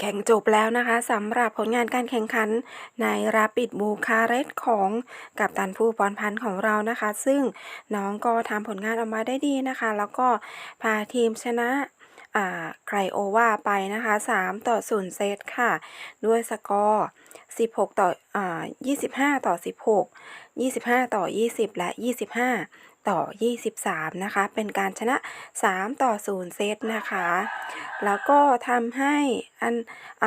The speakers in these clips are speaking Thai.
แข่งจบแล้วนะคะสำหรับผลงานการแข่งขันในราปิดบูคาเรสต์ของกัปตันผู้ปอนพันธ์ของเรานะคะ ซึ่งน้องก็ทำผลงานออกมาได้ดีนะคะ แล้วก็พาทีมชนะ ไครโอวาไปนะคะ 3 ต่อ 0 เซตค่ะ ด้วยสกอร์ 16 ต่ออ่า25 ต่อ 16 25 ต่อ 20 และ 25 ต่อ 23 นะคะ เป็นการชนะ 3 ต่อ 0 เซตนะคะ แล้วก็ทำให้อันอ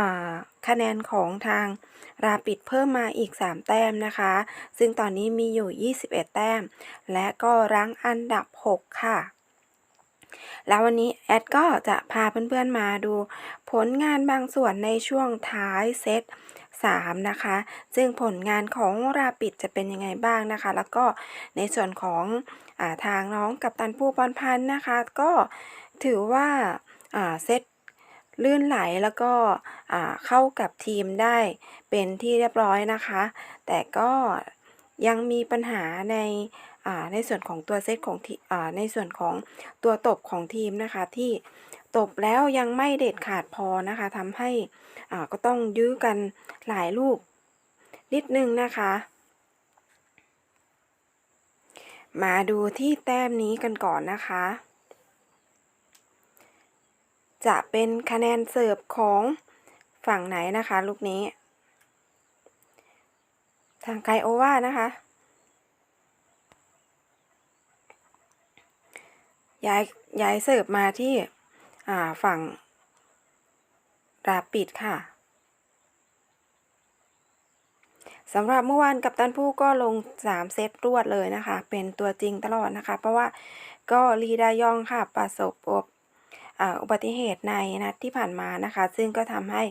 คะแนนของทางราปิดเพิ่มมาอีก 3 แต้มนะคะ ซึ่งตอนนี้มีอยู่ 21 แต้ม และก็รั้งอันดับ 6 ค่ะ แล้ววันนี้แอดก็จะพาเพื่อนๆมาดูผลงานบางส่วนในช่วงท้ายเซต3นะคะ ซึ่งผลงานของราปิดจะเป็นยังไงบ้างนะคะ แล้วก็ในส่วนของอาทางน้องกับตันผู้บอลพันนะคะ ก็ถือว่าเซตลื่นไหลแล้วก็เข้ากับทีมได้เป็นที่เรียบร้อยนะคะ แต่ก็ ยังมีปัญหาในในส่วนของตัวเซตของทีในส่วนของตัวตบของทีมนะคะที่ตบแล้วยังไม่เด็ดขาดพอนะคะทำให้ก็ต้องยื้อกันหลายลูกนิดนึงนะคะ มาดูที่แต้มนี้กันก่อนนะคะ จะเป็นคะแนนเสิร์ฟของฝั่งไหนนะคะ ลูกนี้ ทางไกโอวานะคะ ย้ายย้ายเสิร์ฟมาที่ฝั่งราปิดค่ะสำหรับเมื่อวานกับตันผู้ก็ลง 3 เซตรวดเลยนะคะ เป็นตัวจริงตลอดนะคะ เพราะว่าก็ลีดายองค่ะ ประสบอุบ อุบัติเหตุในนัดที่ผ่านมานะคะ ซึ่งก็ทำให้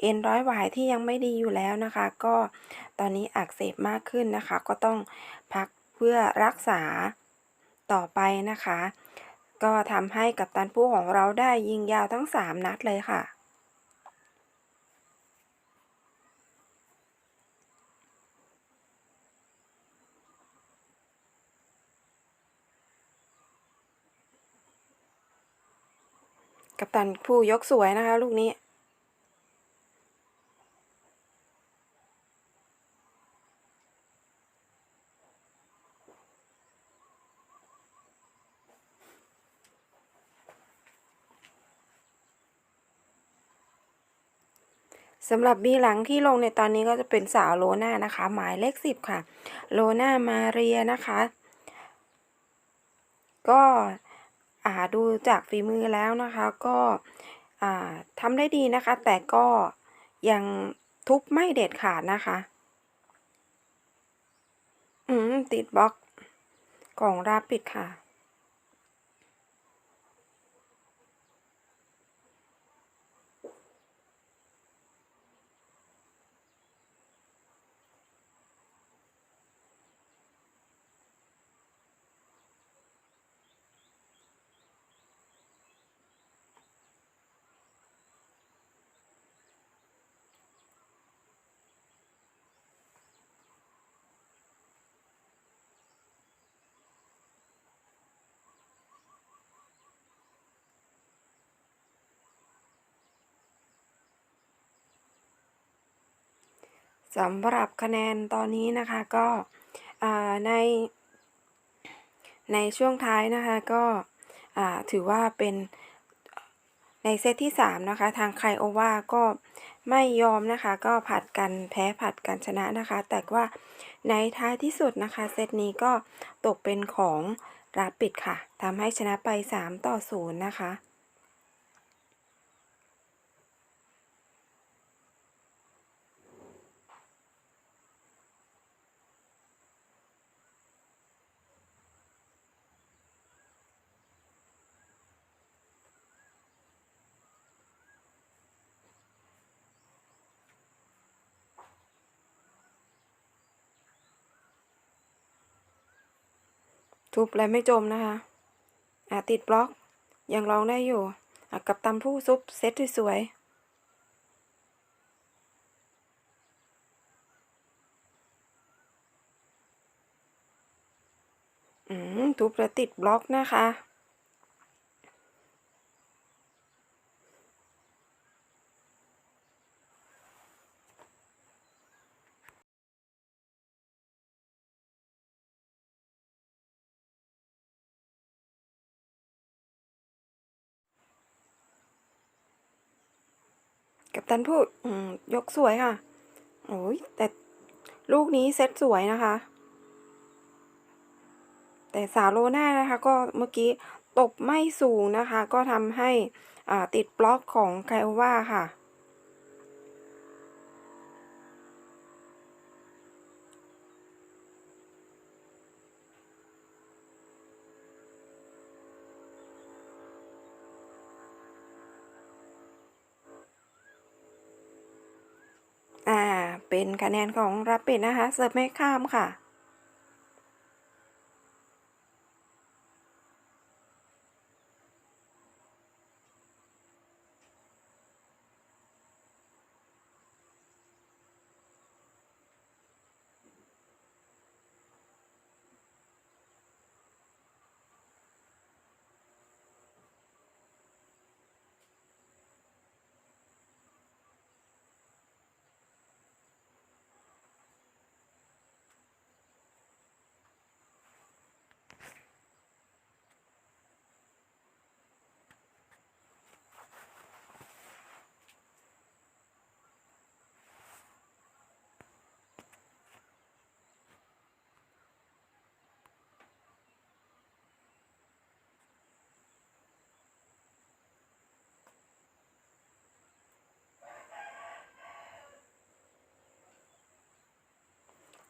เอ็นร้อยหวายที่ยังไม่ดีอยู่แล้วนะคะ ก็ตอนนี้อักเสบมากขึ้นนะคะ ก็ต้องพักเพื่อรักษาต่อไปนะคะ ก็ทำให้กับตันผู้ของเราได้ยิงยาวทั้ง 3 นัดเลยค่ะ กับตันผู้ยกสวยนะคะ ลูกนี้ สำหรับบีหลังที่ลงในตอนนี้ก็จะเป็นสาวโลน่านะคะ หมายเลขสิบค่ะ โลน่ามาเรียนะคะ ก็ ดูจากฝีมือแล้วนะคะก็ทำได้ดีนะคะ แต่ก็ยังทุบไม่เด็ดขาดนะคะ อืม ติดบล็อกของราปิดค่ะ สำหรับคะแนนตอนนี้นะคะก็ในในช่วงท้ายนะคะก็ถือว่าเป็นในเซตที่ 3 นะคะ ทางไคโอวาก็ไม่ยอมนะคะ ก็ผัดกันแพ้ผัดกันชนะนะคะ แต่ว่าในท้ายที่สุดนะคะ เซตนี้ก็ตกเป็นของราปิดค่ะทำให้ชนะไป 3 ต่อ 0 นะคะ ทุบและไม่จมนะคะอะติดบล็อก ยังร้องได้อยู่อะกับตำผู้ซุปเซตสวยๆทุบและติดบล็อกนะคะ กับตันพูดยกสวยค่ะ โอ้ยแต่ลูกนี้เซตสวยนะคะ แต่สาวโลน่านะคะ ก็เมื่อกี้ตบไม่สูงนะคะ ก็ทำให้ติดบล็อกของไคโอวาค่ะ อ่า เป็นคะแนนของรับปิดนะคะ เสิร์ฟไม่ข้ามค่ะ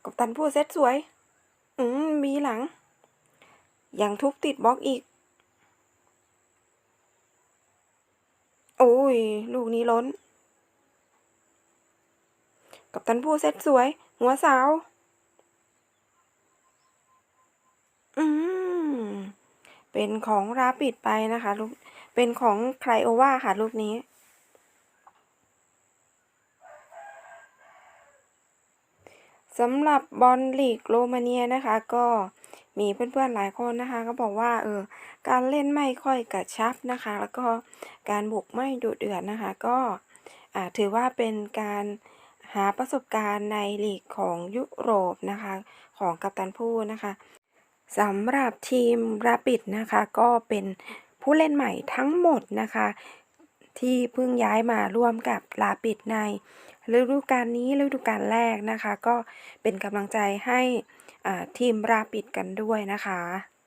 กับตันพูดเซตสวย อืม มีหลัง ยังทุบติดบล็อกอีก โอ้ย ลูกนี้ล้น กับตันพูดเซตสวย หัวสาว อืม เป็นของราปิดไปนะคะลูก เป็นของไคลโอวาค่ะ ลูกนี้ สำหรับบอลลีกโรมาเนียนะคะ ก็มีเพื่อนๆหลายคนนะคะ ก็บอกว่าเออการเล่นไม่ค่อยกระชับนะคะ แล้วก็การบุกไม่ดุเดือดนะคะ ก็อ่าถือว่าเป็นการหาประสบการณ์ในลีกของยุโรปนะคะ ของกัปตันผู้นะคะสำหรับทีมราปิดนะคะ ก็เป็นผู้เล่นใหม่ทั้งหมดนะคะ ที่เพิ่งย้ายมาร่วมกับลาปิดในฤดูกาลนี้ฤดูกาลแรกนะคะ ก็เป็นกำลังใจให้ทีมราปิดกันด้วยนะคะ